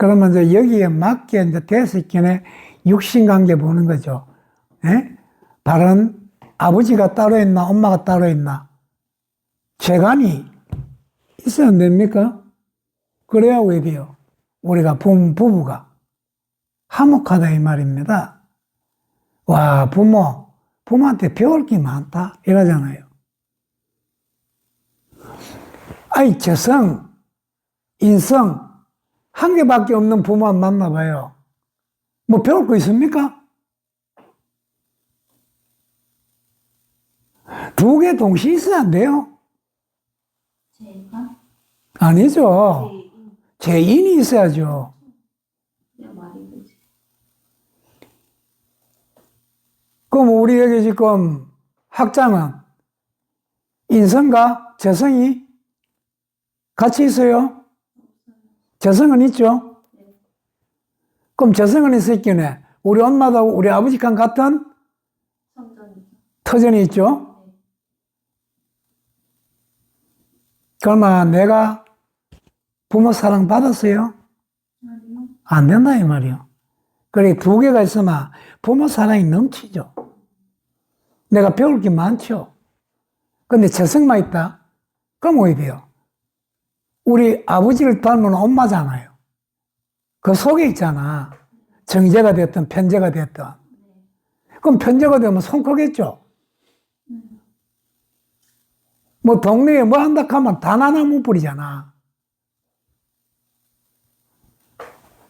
그러면 이제 여기에 맞게 이제 대세견의 육신 관계 보는 거죠. 예? 다른 아버지가 따로 있나, 엄마가 따로 있나. 재간이 있어야 안 됩니까? 그래야 왜 돼요? 우리가 부모, 부부가 화목하다 이 말입니다. 와, 부모, 부모한테 배울 게 많다. 이러잖아요. 아이, 재성, 인성, 한 개밖에 없는 부모만 만나봐요. 뭐 배울 거 있습니까? 두 개 동시에 있어야 안 돼요? 제가 아니죠. 제 제인이 있어야죠. 그럼 우리 여기 지금 학장은 인성과 재성이 같이 있어요? 재성은 있죠? 그럼 재성은 경우에 우리 엄마도 우리 아버지랑 같은 터전이 있죠? 네. 그러면 내가 부모 사랑 받았어요? 안 된다 이 말이요. 그래 두 개가 있으면 부모 사랑이 넘치죠. 내가 배울 게 많죠. 근데 재성만 있다? 그럼 어디 돼요? 우리 아버지를 닮은 엄마잖아요. 그 속에 있잖아. 정제가 됐든 편제가 됐든. 그럼 편제가 되면 손 크겠죠? 뭐 동네에 뭐 한다 하면 못 뿌리잖아.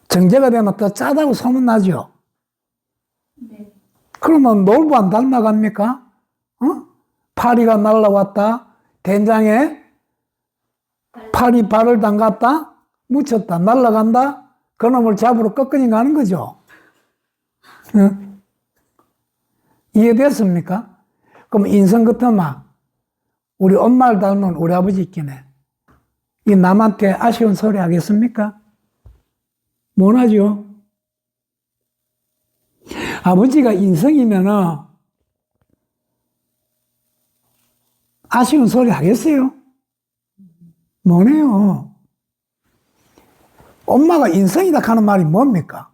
정제가 되면 또 짜다고 소문나죠? 네. 그러면 놀부 안 닮아갑니까? 어? 파리가 날라왔다. 된장에 파리 발을 담갔다. 묻혔다. 날라간다. 그놈을 잡으러 꺾으니 가는 거죠. 응? 이해됐습니까? 그럼 인성 같으면 우리 엄마를 닮은 우리 아버지 있겠네. 이 남한테 아쉬운 소리 하겠습니까? 못 하죠. 아버지가 인성이면은 아쉬운 소리 하겠어요? 뭐네요. 엄마가 인성이다 하는 말이 뭡니까?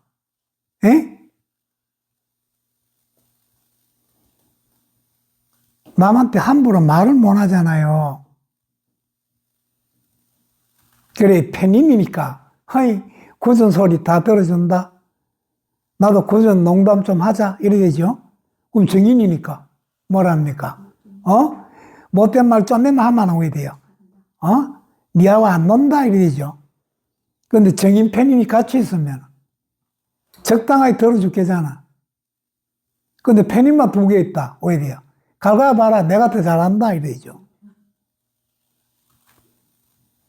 에? 남한테 함부로 말을 못 하잖아요. 그래, 팬님이니까, 허이, 구전 소리 다 들어준다. 나도 구전 농담 좀 하자. 이래 되죠? 그럼 정인이니까. 뭐랍니까? 어? 못된 말좀 하면 왜 돼요? 어? 니하고 안 논다. 이래 되죠? 근데 정인 팬님이 같이 있으면 적당하게 들어줄게잖아. 근데 팬님만 두 개 있다. 왜 돼요? 갈가봐라. 내가 더 잘한다. 이래 되죠?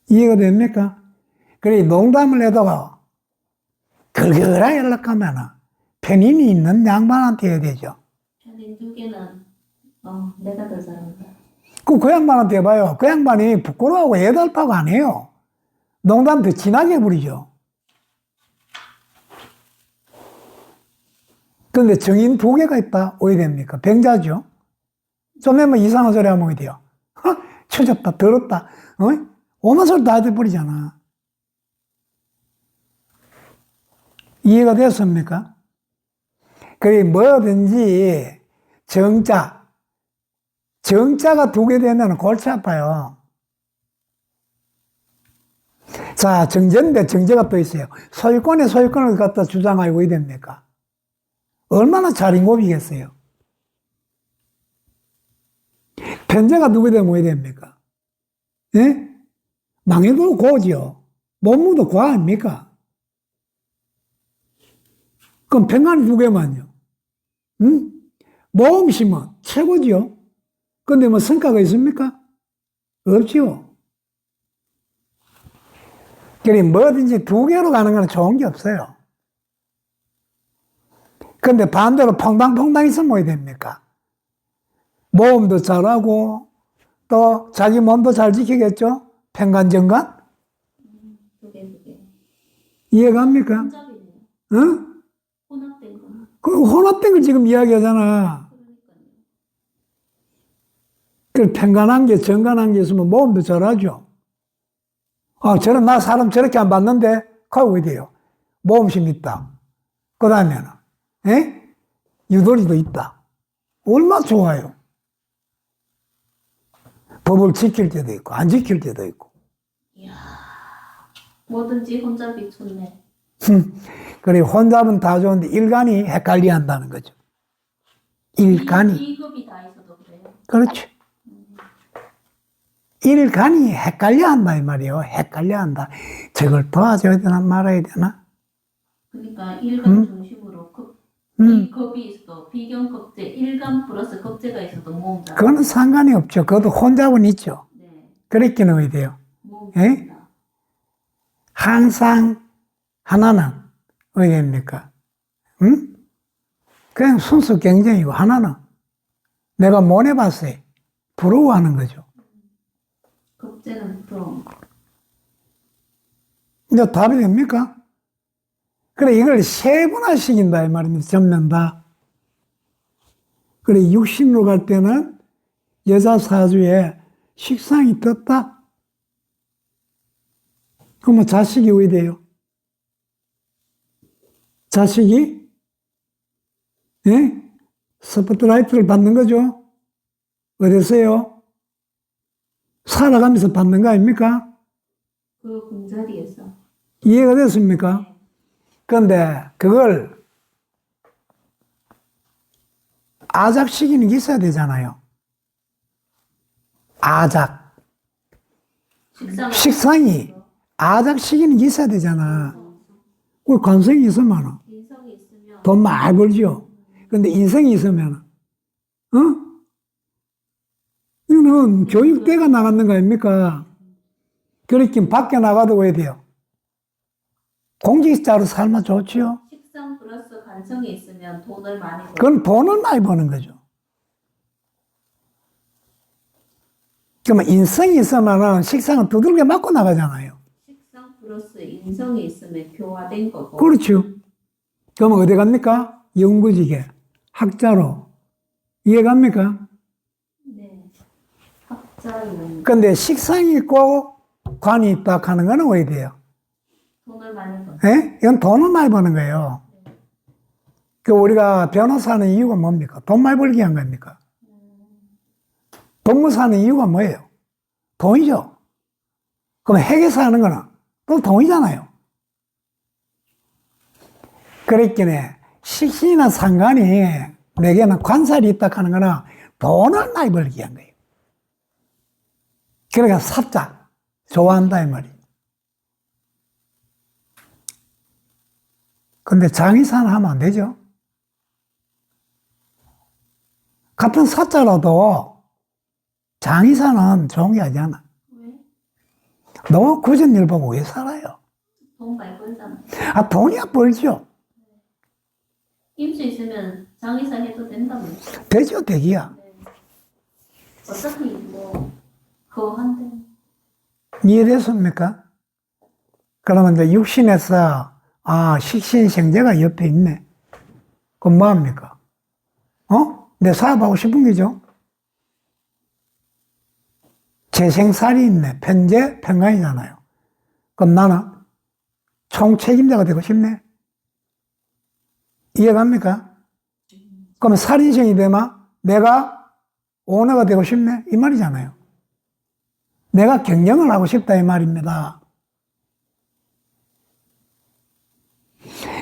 이해가 됩니까? 그래, 농담을 해도 걸걸하게 연락하면은 편인이 있는 양반한테 해야 되죠. 편인 두 개는 어 내가 더 잘한다. 그, 그 양반한테 해봐요. 그 양반이 부끄러워하고 애달파고 안 해요. 농담 더 진하게 부리죠. 근데 정인 두 개가 있다. 왜 됩니까? 병자죠. 좀 하면 이상한 소리 하면 어디 돼요? 허, 쳐졌다, 들었다, 어? 오만 소리 다 해버리잖아. 이해가 됐습니까? 그게 뭐든지 정자, 정자가 두 개 되면 골치 아파요. 자, 정제인데 정제가 또 있어요. 소유권에 소유권을 갖다 주장하고 왜 됩니까? 얼마나 자린고비겠어요. 편제가 누구 되면 왜 됩니까? 예? 망해도 고지요. 못무도 고 아닙니까? 그럼 평안이 두 개만요. 응? 모험심은 최고지요. 근데 뭐 성과가 있습니까? 없지요. 그래, 뭐든지 두 개로 가는 건 좋은 게 없어요. 근데 반대로 퐁당퐁당 있으면 뭐 됩니까? 모험도 잘하고, 또 자기 몸도 잘 지키겠죠? 평간정간? 이해갑니까? 응? 혼합된 거. 그 혼합된 걸 지금 이야기하잖아. 그 평간한 게, 정간한 게 있으면 모험도 잘하죠. 아, 저는 나 사람 저렇게 안 봤는데, 왜 돼요? 모험심 있다. 그 다음에는, 예? 유도리도 있다. 얼마나 좋아요. 법을 지킬 때도 있고, 안 지킬 때도 있고. 이야. 뭐든지 혼자 비쳤네. 그래, 혼잡은 다 좋은데 일간이 헷갈려 한다는 거죠. 일간이. 이급이 다 있어도 그래요. 그렇죠. 일간이 헷갈려 한다, 이 말이에요. 헷갈려 한다. 저걸 도와줘야 되나 말아야 되나? 그러니까 일감 음? 중심으로 급, 음. 이 급이 있어도 비경 급제, 일감 플러스 급제가 있어도 모험자. 그거는 상관이 없죠. 그것도 혼잡은 있죠. 네. 그렇게 넣어야 돼요. 예? 항상 하나는 어디 됩니까? 응? 그냥 순수 경쟁이고 하나는 내가 못 해봤어요. 부러워하는 거죠. 급제는 부러움. 이제 답이 됩니까? 그래, 이걸 세분화시킨다, 이 말입니다. 전면 다. 그래, 육신으로 갈 때는 여자 사주에 식상이 떴다? 그러면 자식이 왜 돼요? 자식이, 예? 스포트라이트를 받는 거죠? 어디서요? 살아가면서 받는 거 아닙니까? 그 공자리에서. 이해가 됐습니까? 그런데 그걸 아작시키는 게 있어야 되잖아요. 아작. 식상. 식상이 아작시키는 게 있어야 되잖아. 그 관성이 있으면 인성이 있으면 돈 많이 벌죠. 근데 인성이 있으면, 어? 이거는 교육대가 나갔는 거 아닙니까? 그렇긴 밖에 나가도 왜 돼요? 공직자로 살면 좋지요. 식상 플러스 간성이 있으면 돈을 많이 벌. 그건 돈을 많이 버는 거죠. 그러면 인성이 있으면 식상은 두들겨 맞고 나가잖아요. 식상 플러스 인성이 있으면 교화된 거고. 그렇죠. 그러면 어디 갑니까? 연구직에, 학자로. 이해 갑니까? 네. 근데 식상이 있고 관이 있다 하는 거는 왜 돼요? 돈을 많이 벌. 예? 이건 돈을 많이 버는 거예요. 그 우리가 변호사 하는 이유가 뭡니까? 돈 많이 벌기 위한 겁니까? 법무사 하는 이유가 뭐예요? 돈이죠. 그럼 회계사 하는 거는 또 돈이잖아요. 그랬기에 식신이나 상관이 내게는 관살이 있다 하는 거는 돈을 많이 벌기 위한 거예요. 그러니까 삽자, 좋아한다 이 말이에요. 근데 장의사는 하면 안 되죠. 같은 사자라도 장의사는 좋은 게 아니잖아. 왜? 너 굳은 일 보고 왜 살아요? 돈 많이 벌잖아. 아, 돈이야 벌죠. 임수 있으면 장의사 해도 된다며. 되죠, 되기야. 네. 어차피 뭐 거한데. 이해됐습니까? 그러면 이제 육신에서, 아, 식신생제가 옆에 있네. 그럼 뭐합니까? 어? 내 사업하고 싶은 게죠? 재생살이 있네. 편재, 평강이잖아요. 그럼 나는 총 책임자가 되고 싶네. 이해갑니까? 그럼 살인생이 되면 내가 오너가 되고 싶네. 이 말이잖아요. 내가 경영을 하고 싶다 이 말입니다.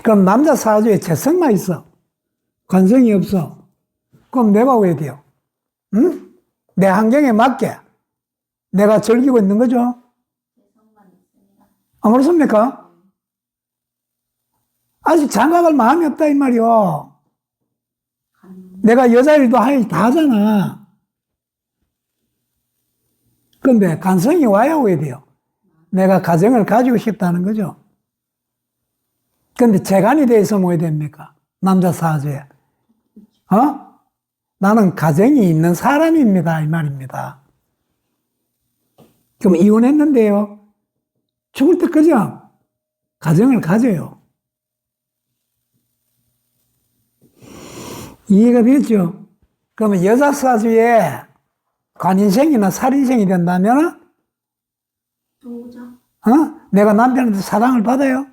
그럼 남자 사주에 재성만 있어. 관성이 없어. 그럼 내가 왜 돼요? 응? 내 환경에 맞게 내가 즐기고 있는 거죠? 안 그렇습니까? 아직 장가갈 마음이 없다 이 말이요. 간. 내가 여자 일도 하이 다 하잖아. 근데 간성이 와야 왜 돼요? 내가 가정을 가지고 싶다는 거죠. 근데 재간이 돼서 뭐 해야 됩니까? 남자 사주에. 어? 나는 가정이 있는 사람입니다. 이 말입니다. 그럼 이혼했는데요. 죽을 때까지 가정을 가져요. 이해가 됐죠? 그러면 여자 사주에 관인생이나 살인생이 된다면. 어? 내가 남편한테 사랑을 받아요?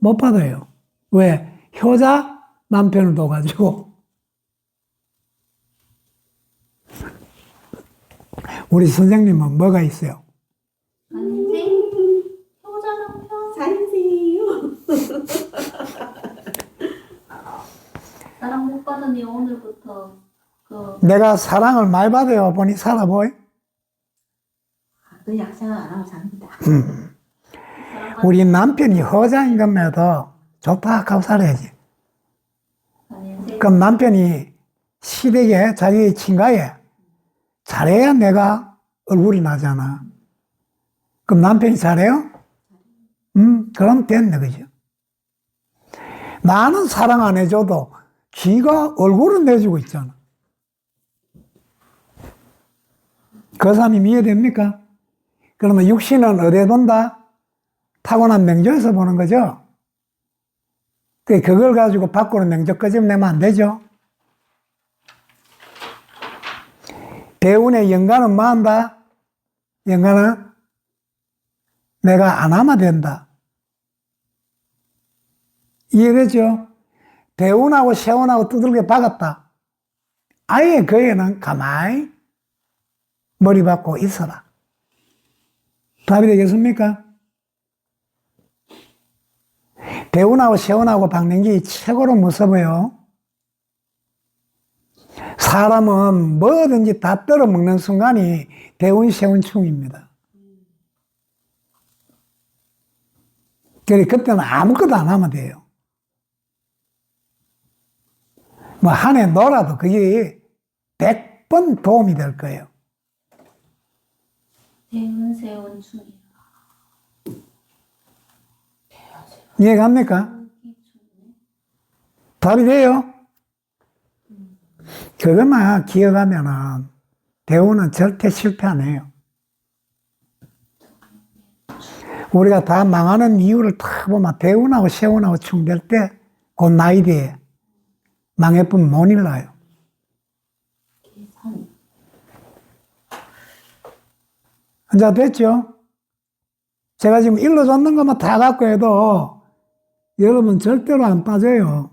못 받아요. 왜? 효자 남편을 둬가지고. 우리 선생님은 뭐가 있어요? 효자 남편. 사랑 못 받으니 오늘부터 그 내가 사랑을 많이 받아요. 보니 살아보이? 그 약생을 안 하고 삽니다. 사랑 우리 남편이 허자인 것매도 좋다 하고 살아야지. 그럼 남편이 시댁에 자기 친가에 잘해야 내가 얼굴이 나잖아. 그럼 남편이 잘해요? 음, 그럼 됐네, 그죠? 나는 사랑 안 해줘도 지가 얼굴은 내주고 있잖아. 그 사람이 이해됩니까? 그러면 육신은 어디에 본다? 타고난 명조에서 보는 거죠? 그 그걸 가지고 밖으로 명적 끄집내면 안 되죠? 배운의 영가는 뭐 한다? 영가는 내가 안 하면 된다. 이해되죠? 배운하고 세운하고 두들겨 박았다. 아예 그 애는 가만히 머리 박고 있어라. 답이 되겠습니까? 배운하고 세운하고 박는 게 최고로 무서워요. 사람은 뭐든지 다 떨어 먹는 순간이 배운 세운 충입니다. 그래, 그때는 아무것도 안 하면 돼요. 뭐, 한 해 놀아도 그게 100번 도움이 될 거예요. 대운 세운 충이라 이해갑니까? 답이 돼요? 그것만 기억하면은 배우는 절대 실패 안 해요. 우리가 다 망하는 이유를 다 보면 배운하고 세운하고 충될 때, 그 나이 뒤에 망해뿐 못 일나요. 계산 이제 됐죠? 제가 지금 일러줬는 것만 다 갖고 해도 여러분 절대로 안 빠져요.